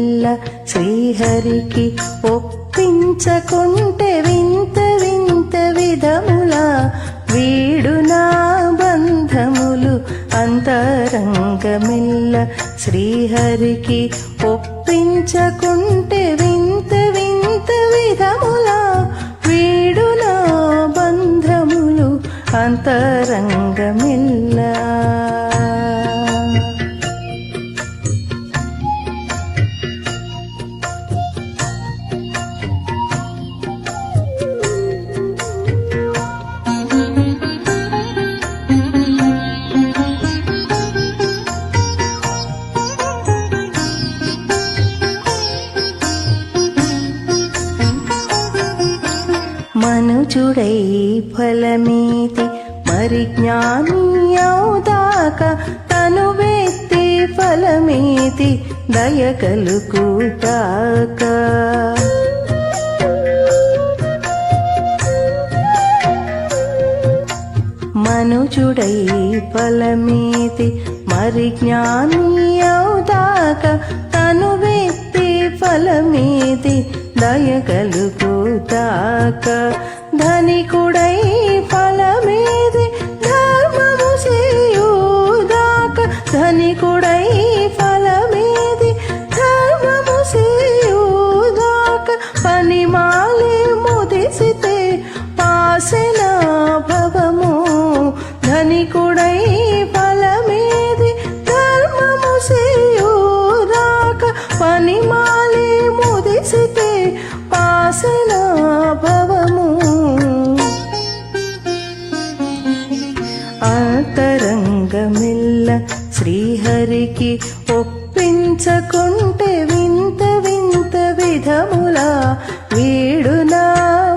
అంతరంగమిల్ల శ్రీహరికి ఒప్పించకుంటే వింత వింత విధముల వీడు నా బంధములు అంతరంగమిల్ల శ్రీహరికి ఒప్పించకుంటే వింత వింత విధముల వీడు నా బంధములు అంతరంగ ఫలమీతి మరి జ్ఞాని అవుదాక తను వేత్తి ఫలమీతి దయ కలుగుతాక. మనుచుడై ఫలమీతి మరి జ్ఞాని అవుదాక తను వేత్తి ఫలమీతి దయ కలుగుతాక. ధనికుడై ఫలమేది? ధర్మము చేయుదాక ధనికుడై ఫలమేది? ధర్మము చేయుదాక పని మాలే ముదిసితే పాసన భవము. ధనికుడై ఫలమేది? ధర్మము చేయుదాక పని శ్రీహరికి ఒప్పించకుంటే వింత వింత విధములా వీడు నా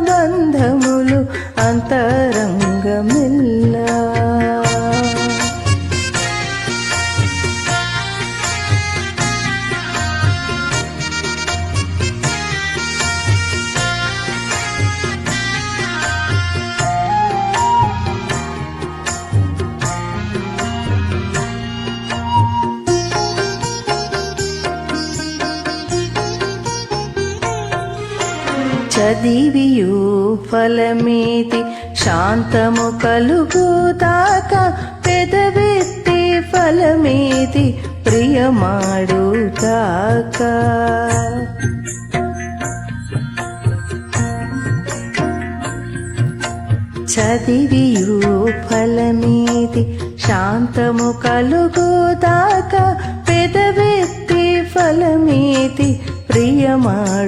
బంధములు అంతరంగమిల్లా. చదివియు ఫలమీతి శాంతము కలుగుతాక పెదవెత్తి ఫలమీతి ప్రియమాడుతాక చదివియు ఫలమీతి శాంతము కలుగుతాక పెదవెత్తి ఫలమీతి ప్రియమాడుతాక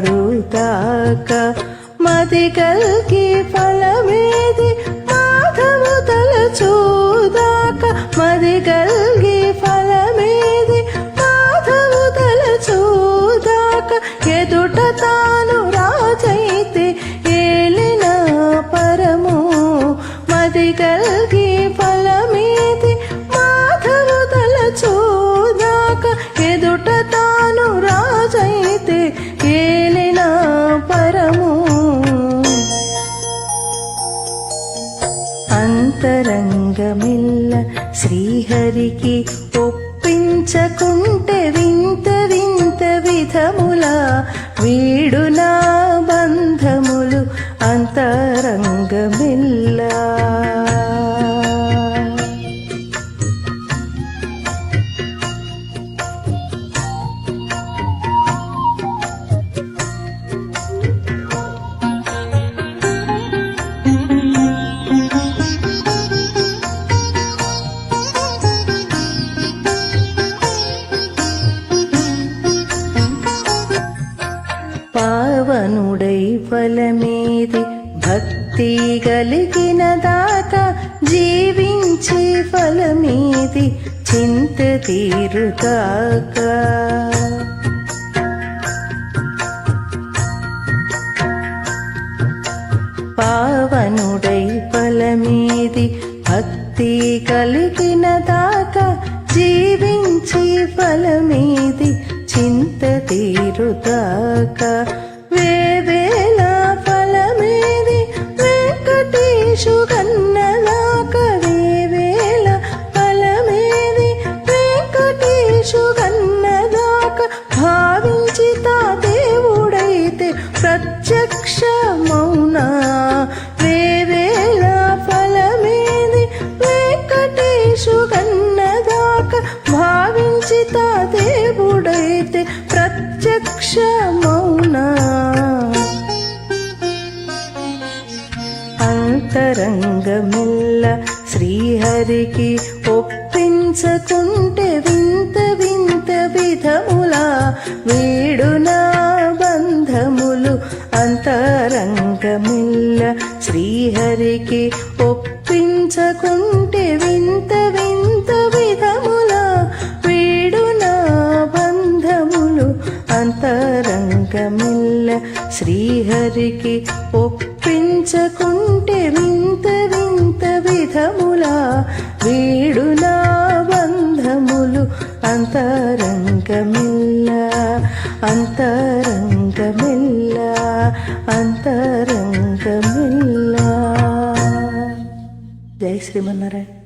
మది కల్కి ఫలమేది మాధవు తలచూదాక మది కల్గి శ్రీహరికి ఒప్పించకుంటే వింత వింత విధముల వీడు నా బంధములు అంతరంగమిల్లా. ఫలమేది? భక్తి కలిగిన దాత జీవించే ఫలమేది? చింత తీరుతాక పావనుడై ఫలమేది? భక్తి కలిగిన దాత జీవించి ఫలమేది? చింత తీరుతాక శిశుగన్నదాక భావించిత దేవుడైతే ప్రత్యక్ష మౌనా. వేవేళ ఫలమేది వెంకటేశుగన్నదాక భావించిత దేవుడైతే ప్రత్యక్ష మౌనా. అంతరంగమిల్ల శ్రీహరికి ఒక్క ఊహించకుంటే వింత వింత విధములా వీడునా బంధములు అంతరంగమిల్ల. శ్రీహరికి ఒప్పించకుంటే వింత వింత విధములా వీడునా బంధములు అంతరంగమిల్ల. శ్రీహరికి ఒప్పించకుంటే వింత వింత విధములా వీడునా అంతరంగమిల్ల అంతరంగమిల్ల అంతరంగమిల్ల జై శ్రీమన్నారాయణ